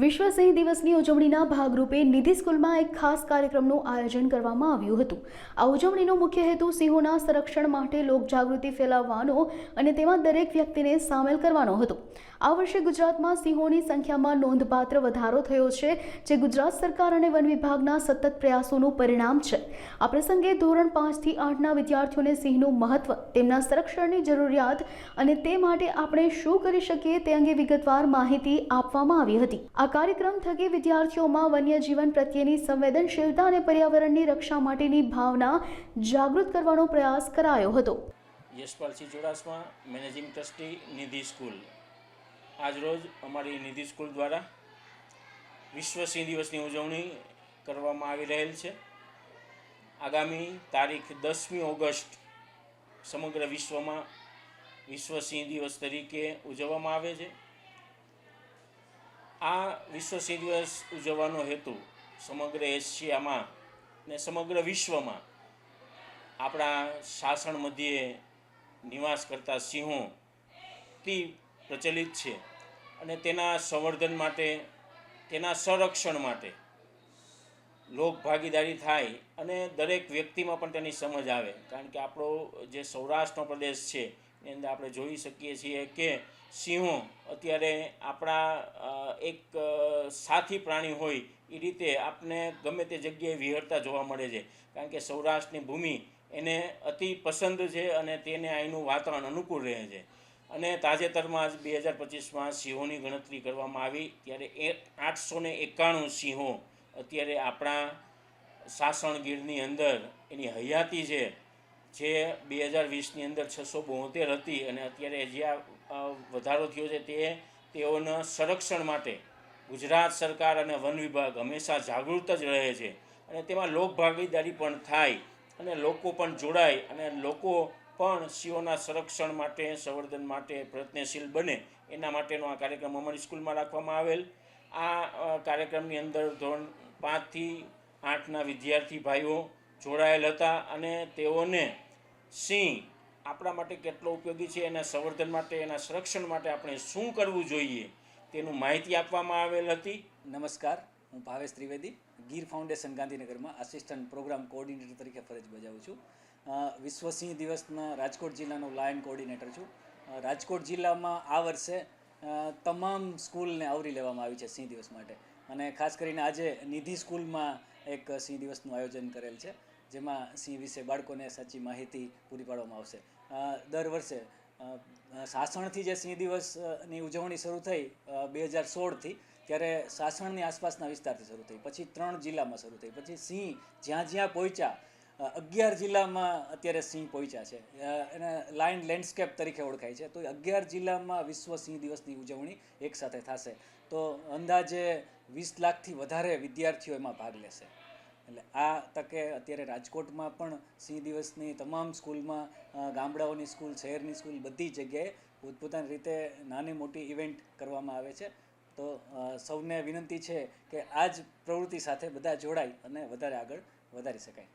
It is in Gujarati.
વિશ્વ સિંહ દિવસની ઉજવણીના ભાગરૂપે નિધિ સ્કૂલમાં એક ખાસ કાર્યક્રમનું આયોજન કરવામાં આવ્યું હતું. આ ઉજવણીનો મુખ્ય હેતુ સિંહોના સંરક્ષણ માટે લોકજાગૃતિ ફેલાવવાનો અને તેમાં દરેક વ્યક્તિને સામેલ કરવાનો હતો. આ વર્ષે ગુજરાતમાં સિંહોની સંખ્યામાં નોંધપાત્ર વધારો થયો છે, જે ગુજરાત સરકાર અને વન વિભાગના સતત પ્રયાસોનું પરિણામ છે. આ પ્રસંગે ધોરણ પાંચથી આઠના વિદ્યાર્થીઓને સિંહનું મહત્વ, તેમના સંરક્ષણની જરૂરિયાત અને તે માટે આપણે શું કરી શકીએ તે અંગે વિગતવાર માહિતી આપવામાં આવી હતી. આ કાર્યક્રમ થકી વિદ્યાર્થીઓમાં વન્યજીવન પ્રત્યેની સંવેદનશીલતા અને પર્યાવરણની રક્ષા માટેની ભાવના જાગૃત કરવાનો પ્રયાસ કરાયો હતો. Yashpalsinh Chudasama, managing trustee, Nidhi school. આજરોજ અમારી નિધિ સ્કૂલ દ્વારા વિશ્વ સિંહ દિવસની ઉજવણી કરવામાં આવી રહેલ છે. આગામી તારીખ દસમી ઓગસ્ટ સમગ્ર વિશ્વમાં વિશ્વ સિંહ દિવસ તરીકે ઉજવવામાં આવે છે. આ વિશ્વ સિંહ દિવસ ઉજવવાનો હેતુ સમગ્ર એશિયામાં ને સમગ્ર વિશ્વમાં આપણા શાસન મધ્યે નિવાસ કરતા સિંહો થી પ્રચલિત છે અને તેના સંવર્ધન માટે, તેના સંરક્ષણ માટે લોક ભાગીદારી થાય અને દરેક વ્યક્તિમાં પણ તેની સમજ આવે. કારણ કે આપણો જે સૌરાષ્ટ્રનો પ્રદેશ છે એની અંદર આપણે જોઈ શકીએ છીએ કે સિંહો અત્યારે આપણા એક સાથી પ્રાણી હોય એ રીતે આપણે ગમે તે જગ્યાએ વિહરતા જોવા મળે છે. કારણ કે સૌરાષ્ટ્રની ભૂમિ એને અતિ પસંદ છે અને તેને અહીંનું વાતાવરણ અનુકૂળ રહે છે. અને તાજેતરમાં જ બે હજાર પચીસમાં સિંહોની ગણતરી કરવામાં આવી ત્યારે એ આઠસો ને એકાણું સિંહો અત્યારે આપણા સાસણ અંદર એની હયાતી છે. જે બે હજાર વીસની અંદર છસો બોતેર હતી અને અત્યારે જે આ વધારો થયો છે તે તેઓના સંરક્ષણ માટે ગુજરાત સરકાર અને વન વિભાગ હંમેશા જાગૃત જ રહે છે અને તેમાં લોકભાગીદારી પણ થાય અને લોકો પણ જોડાય અને લોકો પણ સિંહોના સંરક્ષણ માટે, સંવર્ધન માટે પ્રયત્નશીલ બને. એના માટેનો આ કાર્યક્રમ અમારી સ્કૂલમાં રાખવામાં આવેલ. આ કાર્યક્રમની અંદર ધોરણ પાંચથી આઠના વિદ્યાર્થી ભાઈઓ જોડાયેલ હતા અને તેઓને સિંહ આપણા માટે કેટલો ઉપયોગી છે, એના સંવર્ધન માટે, એના સંરક્ષણ માટે આપણે શું કરવું જોઈએ તેનું માહિતી આપવામાં આવેલ હતી. નમસ્કાર, હું ભાવેશ ત્રિવેદી, ગીર ફાઉન્ડેશન ગાંધીનગરમાં આસિસ્ટન્ટ પ્રોગ્રામ કોઓર્ડિનેટર તરીકે ફરજ બજાવું છું. વિશ્વ સિંહ દિવસના રાજકોટ જિલ્લાનો લાયન કોઓર્ડિનેટર છું. રાજકોટ જિલ્લામાં આ વર્ષે તમામ સ્કૂલને આવરી લેવામાં આવી છે સિંહ દિવસ માટે. અને ખાસ કરીને આજે નિધિ સ્કૂલમાં એક સિંહ દિવસનું આયોજન કરેલ છે. જેમાં સિંહ વિશે બાળકોને સાચી માહિતી પૂરી પાડવામાં આવશે. દર વર્ષે સાસણથી જે સિંહ દિવસની ઉજવણી શરૂ થઈ બે હજાર સોળથી, ત્યારે સાસણની આસપાસના વિસ્તારથી શરૂ થઈ. પછી ત્રણ જિલ્લામાં શરૂ થઈ. પછી સિંહ જ્યાં જ્યાં પહોંચ્યા અગિયાર જિલ્લામાં અત્યારે સિંહ પહોંચ્યા છે. એને લાઇન લેન્ડસ્કેપ તરીકે ઓળખાય છે. તો અગિયાર જિલ્લામાં વિશ્વ સિંહ દિવસની ઉજવણી એકસાથે થશે. તો અંદાજે વીસ લાખથી વધારે વિદ્યાર્થીઓ એમાં ભાગ લેશે. એટલે આ તકે અત્યારે રાજકોટમાં પણ સિંહ દિવસની તમામ સ્કૂલમાં ગામડાઓની સ્કૂલ, શહેરની સ્કૂલ બધી જગ્યાએ પોતપોતાની રીતે નાની મોટી ઇવેન્ટ કરવામાં આવે છે. તો સૌને વિનંતી છે કે આ જ પ્રવૃત્તિ સાથે બધા જોડાય અને વધારે આગળ વધારી શકાય.